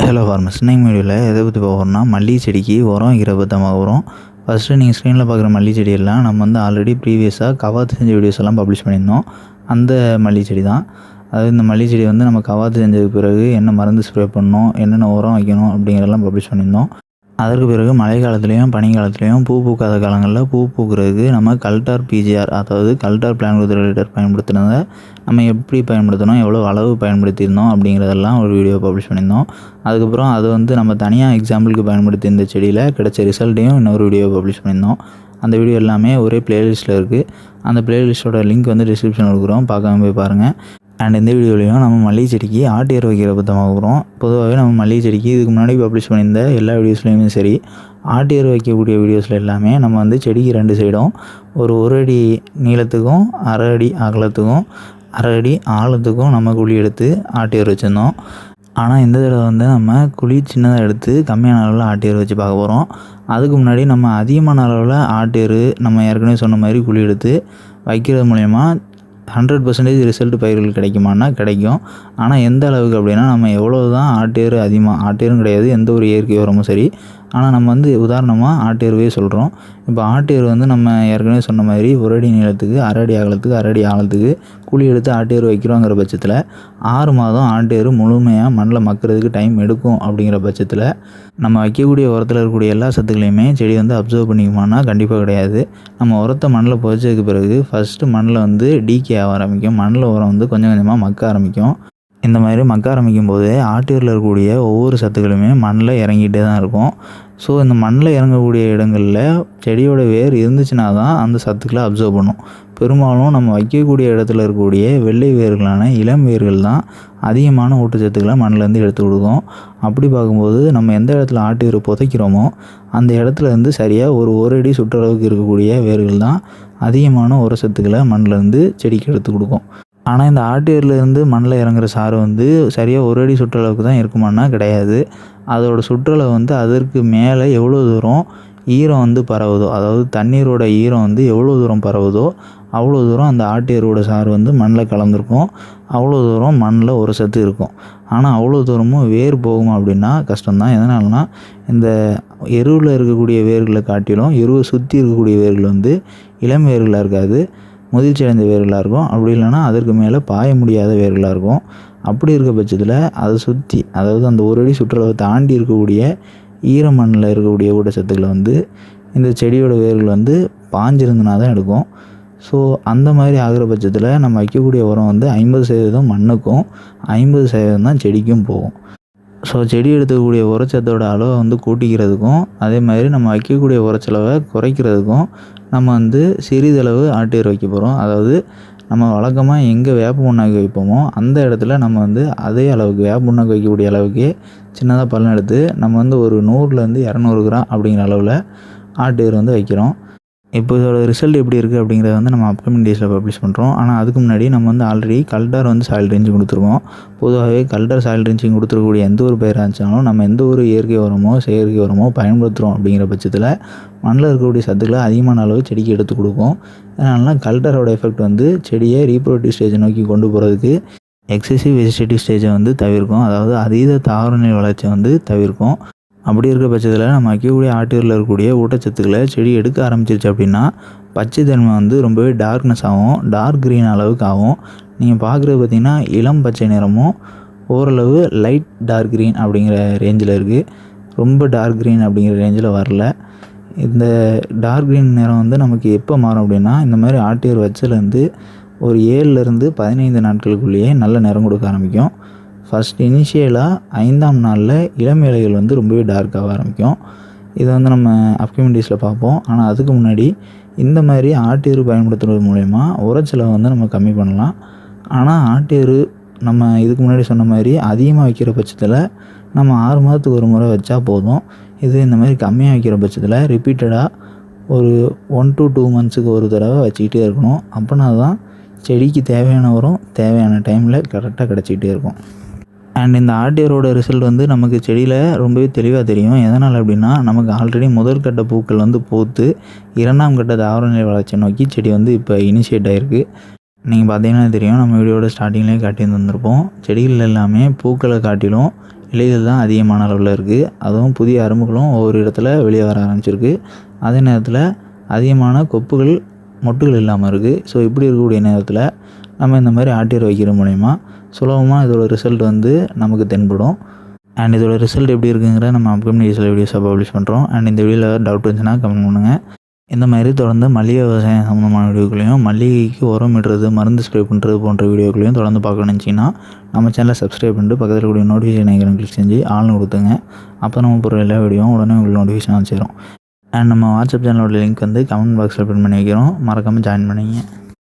Hello ஃபார்மஸ் இன்னைக்கு வீடியோவில் எதை பற்றி பார்க்குறோம்னா மல்லிகை செடிக்கு உரம் வைக்கிற உரம் ஃபஸ்ட்டு நீங்கள் ஸ்க்ரீனில் பார்க்குற மல்லிகை செடியெல்லாம் நம்ம வந்து ஆல்ரெடி ப்ரீவியஸாக கவாத்து செஞ்ச வீடியோஸ் எல்லாம் பப்ளிஷ் பண்ணியிருந்தோம். அந்த மல்லிகை செடி தான். அதாவது இந்த மல்லிகை செடி வந்து நம்ம கவாத்து செஞ்சதுக்கு பிறகு என்ன மருந்து ஸ்ப்ரே பண்ணணும் என்னென்ன உரம் வைக்கணும் அப்படிங்கிறதெல்லாம் பப்ளிஷ் பண்ணியிருந்தோம். அதற்கு பிறகு மழை காலத்துலேயும் பனி காலத்துலேயும் பூ பூக்காத காலங்களில் பூ பூக்கிறதுக்கு நம்ம கல்டார் பிஜிஆர் அதாவது கல்டார் பிளான் ரெகுலேட்டர் பயன்படுத்தினதை நம்ம எப்படி பயன்படுத்தணும் எவ்வளோ அளவு பயன்படுத்தியிருந்தோம் அப்படிங்கிறதெல்லாம் ஒரு வீடியோ பப்ளிஷ் பண்ணியிருந்தோம். அதுக்கப்புறம் அது வந்து நம்ம தனியாக எக்ஸாம்பிளுக்கு பயன்படுத்தி இந்த செடியில் கிடைச்ச ரிசல்ட்டையும் இன்னொரு வீடியோ பப்ளிஷ் பண்ணியிருந்தோம். அந்த வீடியோ எல்லாமே ஒரே பிளேலிஸ்ட்டில் இருக்குது அந்த பிளேலிஸ்ட்டோட லிங்க் வந்து டிஸ்கிரிப்ஷன் கொடுக்குறோம். பார்க்காம போய் பாருங்கள் அண்ட் இந்த வீடியோலையும் நம்ம மல்லிகை செடிக்கு ஆட்டு எரு வைக்கிற பற்றமாக போகிறோம் பொதுவாகவே நம்ம மல்லிகை செடிக்கு இதுக்கு முன்னாடி பப்ளிஷ் பண்ணியிருந்த எல்லா வீடியோஸ்லையுமே சரி ஆட்டு எரு வைக்கக்கூடிய வீடியோஸில் எல்லாமே நம்ம வந்து செடிக்கு ரெண்டு சைடும் ஒரு ஒரு அடி நீளத்துக்கும் அரை அடி அகலத்துக்கும் அரை அடி ஆழத்துக்கும் நம்ம குழி எடுத்து ஆட்டு ஏர் வச்சுருந்தோம். ஆனால் இந்த தடவை வந்து நம்ம குழி சின்னதாக எடுத்து கம்மியான அளவில் ஆட்டு வச்சு பார்க்க போகிறோம் அதுக்கு முன்னாடி நம்ம அதிகமான அளவில் ஆட்டு எரு நம்ம ஏற்கனவே சொன்ன மாதிரி குழி எடுத்து வைக்கிறது மூலயமா ஹண்ட்ரட் பர்சன்டேஜ் ரிசல்ட் பயிர்கள் கிடைக்குமானா கிடைக்கும். ஆனால் எந்த அளவுக்கு அப்படின்னா நம்ம எவ்வளோ தான் ஆட்டேர் அதிகமாக ஆட்டேரும் கிடையாது எந்த ஒரு இயற்கை உரமும் சரி ஆனால் நம்ம வந்து உதாரணமாக ஆட்டேர்வே சொல்கிறோம் இப்போ ஆட்டேர் வந்து நம்ம ஏற்கனவே சொன்ன மாதிரி ஒரு அடி நீளத்துக்கு அரை அடி அகலத்துக்கு அரை அடி ஆழத்துக்கு குழி எடுத்து ஆட்டேர் வைக்கிறோங்கிற பட்சத்தில் ஆறு மாதம் ஆட்டேர் முழுமையாக மண்ணில் மக்கிறதுக்கு டைம் எடுக்கும் அப்படிங்கிற பட்சத்தில் நம்ம வைக்கக்கூடிய உரத்தில் இருக்கக்கூடிய எல்லா சத்துக்களையுமே செடி வந்து அப்சர்வ் பண்ணிக்குமானா கண்டிப்பாக கிடையாது. நம்ம உரத்தை மண்ணில் புதைச்சதுக்கு பிறகு ஃபஸ்ட்டு மண்ணில் வந்து டீகே ஆக ஆரம்பிக்கும். மண்ணில் உரம் வந்து கொஞ்சம் கொஞ்சமாக மக்க ஆரம்பிக்கும். இந்த மாதிரி மக்க ஆரம்பிக்கும் போது ஆட்டூரில் இருக்கக்கூடிய ஒவ்வொரு சத்துக்களுமே மண்ணில் இறங்கிட்டே தான் இருக்கும். ஸோ இந்த மண்ணில் இறங்கக்கூடிய இடங்களில் செடியோட வேர் இருந்துச்சுன்னா தான் அந்த சத்துக்களை அப்சர்வ் பண்ணும். பெரும்பாலும் நம்ம வைக்கக்கூடிய இடத்துல இருக்கக்கூடிய வெள்ளை வேர்களான இளம் வேர்கள் தான் அதிகமான ஊட்டச்சத்துக்களை மண்ணிலேருந்து எடுத்து கொடுக்கும். அப்படி பார்க்கும்போது நம்ம எந்த இடத்துல ஆட்டு வேர் புதைக்கிறோமோ அந்த இடத்துலேருந்து சரியாக ஒரு ஒரு அடி சுற்றளவுக்கு இருக்கக்கூடிய வேர்கள் தான் அதிகமான உரசத்துக்களை மண்ணிலேருந்து செடிக்கு எடுத்து கொடுக்கும். ஆனால் இந்த ஆட்டேர்லேருந்து மண்ணில் இறங்குற சாறு வந்து சரியாக ஒரு அடி சுற்றளவுக்கு தான் இருக்குமானா கிடையாது. அதோடய சுற்றளவு வந்து அதற்கு மேலே எவ்வளோ தூரம் ஈரம் வந்து பரவுதோ அதாவது தண்ணீரோட ஈரம் வந்து எவ்வளோ தூரம் பரவுதோ அவ்வளோ தூரம் அந்த ஆட்டேரோட சாறு வந்து மண்ணில் கலந்துருக்கும். அவ்வளோ தூரம் மண்ணில் ஒரு சத்து இருக்கும். ஆனால் அவ்வளோ தூரமும் வேர் போகும் அப்படின்னா கஷ்டம்தான். எதனால்னா இந்த எருவில் இருக்கக்கூடிய வேர்களை காட்டிலும் எருவை சுற்றி இருக்கக்கூடிய வேர்கள் வந்து இளம் வேர்களாக இருக்காது. முதிர்ச்சி அடைந்த வேர்களாக இருக்கும். அப்படி இல்லைன்னா அதற்கு மேலே பாய முடியாத வேர்களாக இருக்கும். அப்படி இருக்க பட்சத்தில் அதை சுற்றி அதாவது அந்த ஒரு அடி சுற்றுலாவை தாண்டி இருக்கக்கூடிய ஈர மண்ணில் இருக்கக்கூடிய ஊட்டச்சத்துக்களை வந்து இந்த செடியோட வேர்கள் வந்து பாஞ்சிருந்தனா தான் எடுக்கும். ஸோ அந்த மாதிரி ஆகிற பட்சத்தில் நம்ம வைக்கக்கூடிய உரம் வந்து ஐம்பது சதவீதம் மண்ணுக்கும் ஐம்பது சதவீதம் தான் செடிக்கும் போகும். ஸோ செடி எடுத்துக்கக்கூடிய உரச்சத்தோட அளவை வந்து கூட்டிக்கிறதுக்கும் அதே மாதிரி நம்ம வைக்கக்கூடிய உரச்செலவை குறைக்கிறதுக்கும் நம்ம வந்து சிறிதளவு ஆட்டு வைக்க போகிறோம் அதாவது நம்ம வழக்கமாக எங்கே வேப்ப புண்ணாக்கு வைப்போமோ அந்த இடத்துல நம்ம வந்து அதே அளவுக்கு வேப்ப புண்ணாக்கு வைக்கக்கூடிய அளவுக்கு சின்னதாக பள்ளம் எடுத்து நம்ம வந்து ஒரு நூறுலேருந்து இரநூறு கிராம் அப்படிங்கிற அளவில் ஆட்டு வந்து வைக்கிறோம். இப்போ இதோட ரிசல்ட் எப்படி இருக்குது அப்படிங்கிறத வந்து நம்ம அப்கமிங் டேஸில் பப்ளிஷ் பண்ணுறோம் ஆனால் அதுக்கு முன்னாடி நம்ம வந்து ஆல்ரெடி கல்டார் வந்து சாயில் ரேஞ்சு கொடுத்துருவோம். பொதுவாகவே கல்டார் சாயில் ரேஞ்சிங் கொடுத்துருக்கக்கூடிய எந்த ஒரு பயிராக இருந்துச்சாலும் நம்ம எந்த ஒரு இயற்கை உரமோ செயற்கை உரமோ பயன்படுத்துகிறோம் அப்படிங்கிற பட்சத்தில் மண்ணில் இருக்கக்கூடிய சத்துக்களை அதிகமான அளவு செடிக்கு எடுத்து கொடுக்கும் அதனால கல்டரோட எஃபெக்ட் வந்து செடியை ரீப்ரொடக்டிவ் ஸ்டேஜை நோக்கி கொண்டு போகிறதுக்கு எக்ஸசிவ் வெஜிடேட்டிவ் ஸ்டேஜை வந்து தவிர்க்கும். அதாவது அதீத தாவரநிலை வளர்ச்சியை வந்து தவிர்க்கும். அப்படி இருக்க பட்சத்தில் நம்ம வைக்கக்கூடிய ஆட்டூரில் இருக்கக்கூடிய ஊட்டச்சத்துக்களை செடி எடுக்க ஆரம்பிச்சிருச்சு அப்படின்னா பச்சை தன்மை வந்து ரொம்பவே டார்க்னஸ் ஆகும் டார்க் க்ரீன் அளவுக்கு ஆகும் நீங்கள் பார்க்குறது பார்த்திங்கன்னா இளம் பச்சை நிறமும் ஓரளவு லைட் டார்க் க்ரீன் அப்படிங்கிற ரேஞ்சில் இருக்குது ரொம்ப டார்க் க்ரீன் அப்படிங்கிற ரேஞ்சில் வரல. இந்த டார்க் க்ரீன் நிறம் வந்து நமக்கு எப்போ மாறும் அப்படின்னா இந்த மாதிரி ஆட்டியர் வச்சலேருந்து ஒரு ஏழுலேருந்து பதினைந்து நாட்களுக்குள்ளேயே நல்ல நிறம் கொடுக்க ஆரம்பிக்கும். ஃபஸ்ட் இனிஷியலாக ஐந்தாம் நாளில் இளம் இலைகள் வந்து ரொம்பவே டார்க்காக ஆரம்பிக்கும். இதை வந்து நம்ம அப்கமிங் பார்ப்போம். ஆனால் அதுக்கு முன்னாடி இந்த மாதிரி ஆட்டியரு பயன்படுத்துறது மூலயமா உரச்செலவை வந்து நம்ம கம்மி பண்ணலாம். ஆனால் ஆட்டியரு நம்ம இதுக்கு முன்னாடி சொன்ன மாதிரி அதிகமாக வைக்கிற பட்சத்தில் நம்ம ஆறு மாதத்துக்கு ஒரு முறை வச்சா போதும். இது இந்த மாதிரி கம்மியாக வைக்கிற பட்சத்தில் ரிப்பீட்டடாக ஒரு ஒன் டு டூ மந்த்ஸுக்கு ஒரு தடவை வச்சுக்கிட்டே இருக்கணும். அப்படின்னா தான் செடிக்கு தேவையான உரம் தேவையான டைமில் கரெக்டாக கிடச்சிக்கிட்டே இருக்கும். அண்ட் இந்த ஆர்டியரோட ரிசல்ட் வந்து நமக்கு செடியில் ரொம்பவே தெளிவாக தெரியும். எதனால் அப்படின்னா நமக்கு ஆல்ரெடி முதல் கட்ட பூக்கள் வந்து பூத்து இரண்டாம் கட்ட தாவரநிலை வளர்ச்சி நோக்கி செடி வந்து இப்போ இனிஷியேட் ஆகிருக்கு நீங்கள் பார்த்தீங்கன்னா தெரியும் நம்ம வீடியோட ஸ்டார்டிங்லேயே காட்டி வந்திருப்போம். செடிகள் எல்லாமே பூக்களை காட்டிலும் இலைகள் தான் அதிகமான அளவில் இருக்குது அதுவும் புதிய அரும்புகளும் ஒவ்வொரு இடத்துல வெளியே வர ஆரம்பிச்சிருக்கு. அதே நேரத்தில் அதிகமான கொப்புகள் மொட்டுகள் இல்லாமல் இருக்குது ஸோ இப்படி இருக்கக்கூடிய நேரத்தில் நம்ம இந்த மாதிரி ஆட்டியர் வைக்கிற மூலயமா சுலபமாக இதோட ரிசல்ட் வந்து நமக்கு தென்படும். அண்ட் இதோட ரிசல்ட் எப்படி இருக்குங்கிற நம்ம அப்கமிங் டேஸில் வீடியோஸாக பப்ளிஷ் பண்ணுறோம் அண்ட் இந்த வீடியோவில் டவுட் இருந்துச்சுன்னா கமெண்ட் பண்ணுங்கள் இந்த மாதிரி தொடர்ந்து மல்லிகை விவசாயம் சம்மந்தமான வீடியோக்களையும் மல்லிகைக்கு உரம் இடுறது மருந்து ஸ்ப்ரே பண்ணுறது போன்ற வீடியோக்களையும் தொடர்ந்து பார்க்கணும்னு நம்ம சேனலை சப்ஸ்கிரைப் பண்ணிட்டு பக்கத்தில் கூடிய நோட்டிஃபிகேஷன் ஐக்கனை கிளிக் செஞ்சு ஆள்னு கொடுத்துங்க அப்போ நம்ம போகிற எல்லா வீடியோவும் உடனே உங்களுக்கு நோட்டிஃபிகேஷன் வச்சுரும் அண்ட் நம்ம வாட்ஸ்அப் சேனலோட லிங்க் வந்து கமெண்ட் பாக்ஸில் பின் பண்ணி வைக்கிறோம். மறக்காமல் ஜாயின் பண்ணிங்க.